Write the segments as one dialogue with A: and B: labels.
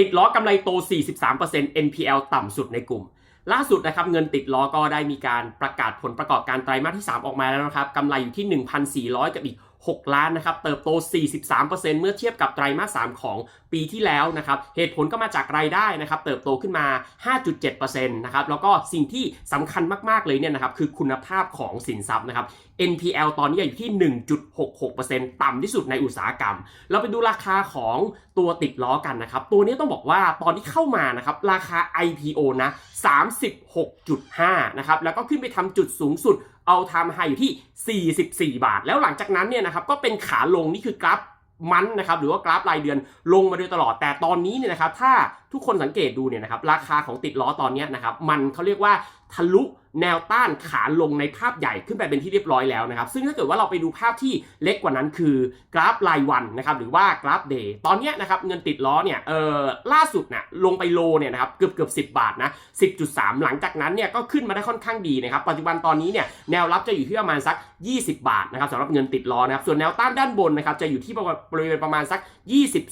A: ติดล้อกำไรโต 43% NPL ต่ำสุดในกลุ่ม ล่าสุดนะครับเงินติดล้อก็ได้มีการประกาศผลประกอบการไตรมาสที่ 3 ออกมาแล้วนะครับกำไรอยู่ที่ 1,400 กับอีก 6 ล้านนะครับเติบโต 43%เมื่อเทียบกับไตรมาส 3 ของปีที่แล้วนะครับเหตุผลก็มาจากรายได้นะครับเติบโตขึ้นมา 5.7%นะครับแล้วก็สิ่งที่สำคัญมากๆเลยเนี่ยนะครับคือคุณภาพของสินทรัพย์นะครับ NPL ตอนนี้อยู่ที่ 1.66%ต่ำที่สุดในอุตสาหกรรม เราไปดูราคาของตัวติดล้อกันนะครับ ตัวนี้ต้องบอกว่าตอนที่เข้ามานะครับราคา IPO นะ 36.5 นะครับแล้วก็ขึ้นไปทำจุดสูงสุดเอาทำไฮอยู่ที่ 44 บาท แล้วหลังจากนั้นเนี่ยนะครับก็เป็นขาลงนี่คือกราฟมันนะครับหรือว่ากราฟรายเดือนลงมาโดยตลอดแต่ตอนนี้เนี่ยนะครับถ้า ทุกคนสังเกตดูเนี่ยนะครับราคาของติดล้อตอนนี้นะครับมันเขาเรียกว่าทะลุแนวต้านขาลงในภาพใหญ่ขึ้นไปเป็นที่เรียบร้อยแล้วนะครับ ซึ่งถ้าเกิดว่าเราไปดูภาพที่เล็กกว่านั้นคือกราฟรายวันนะครับหรือว่ากราฟเดย์ตอนนี้นะครับเงินติดล้อเนี่ยเออล่าสุดนะลงไปโลเนี่ยนะครับเกือบเกือบ10บาทนะ10.3 หลังจากนั้นเนี่ยก็ขึ้นมาได้ค่อนข้างดีนะครับปัจจุบันตอนนี้เนี่ยแนวรับจะอยู่ที่ประมาณสัก 20 บาทนะครับสำหรับเงินติดล้อนะครับส่วนแนวต้านด้านบนนะครับจะอยู่ที่บริเวณประมาณสัก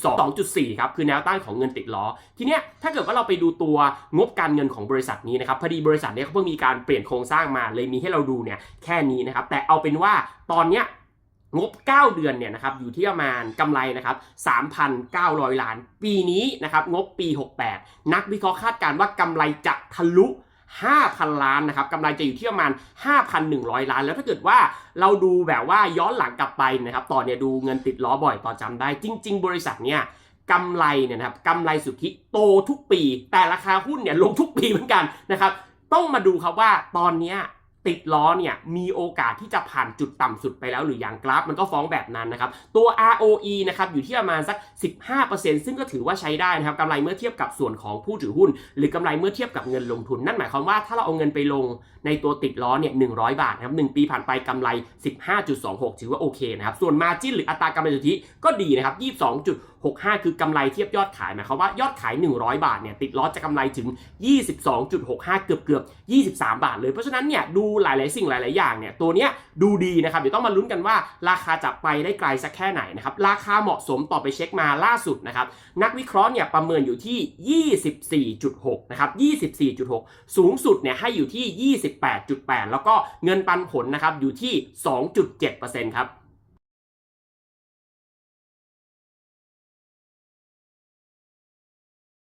A: 22.4ครับคือแนวต้านของเงินติดล้อทีเนี้ยถ้าเกิดว่าเราไปดูตัวงบการเงินของบริษัทนี้นะครับพอดีบริษัทเนี้ยเขาเพิ่งมีการเปลี่ยนโครงสร้างมาเลยมีให้เราดูเนี่ยแค่นี้นะครับแต่เอาเป็นว่าตอนเนี้ยงบ 9 เดือนเนี่ยนะครับอยู่ที่ประมาณกำไรนะครับ3,900 ล้าน ปีนี้นะครับงบปี 68 นักวิเคราะห์คาดการณ์ว่ากำไรจะทะลุ 5,000 ล้านนะครับกำไรจะอยู่ที่ประมาณ 5,100 ล้าน แล้วถ้าเกิดว่าเราดูแบบว่าย้อนหลังกลับไปนะครับต่อเนี่ยดูเงินติดล้อบ่อยต่อจำได้ จริง ๆ บริษัทเนี่ย กำไรเนี่ยนะครับกำไรสุทธิโตทุกปี แต่ราคาหุ้นเนี่ยลงทุกปีเหมือนกันนะครับ ต้องมาดูครับว่าตอนนี้ติดล้อเนี่ยมีโอกาสที่จะผ่านจุดต่ำสุดไปแล้วหรือยังกราฟมันก็ฟ้องแบบนั้นนะครับ ตัว ROE นะครับอยู่ที่ประมาณสัก 15%ซึ่งก็ถือว่าใช้ได้นะครับกำไรเมื่อเทียบกับส่วนของผู้ถือหุ้น หรือกำไรเมื่อเทียบกับเงินลงทุน นั่นหมายความว่าถ้าเราเอาเงินไปลงในตัวติดล้อเนี่ย100 บาทนะครับ1ปีผ่านไปกำไร 15.26 ถือว่าโอเคนะครับส่วนมาจิ้นหรืออัตรากำไรสุทธิก็ดีนะครับ65 คือกำไรเทียบยอดขายหมายความว่ายอดขาย 100 บาทเนี่ยติดล้อจะกำไรถึง 22.65 เกือบเกือบ 23 บาท เลยเพราะฉะนั้นเนี่ยดูหลาย ๆ สิ่งหลาย ๆ อย่างเนี่ยตัวเนี้ยดูดีนะครับเดี๋ยวต้องมาลุ้นกันว่า ราคาจะไปได้ไกลสักแค่ไหนนะครับราคาเหมาะสมต่อไปเช็คมาล่าสุดนะครับนักวิเคราะห์เนี่ยประเมินอยู่ที่ 24.6 นะครับ 24.6 สูงสุดเนี่ยให้อยู่ที่ 28.8 แล้วก็เงินปันผลนะครับอยู่ที่ 2.7%ครับ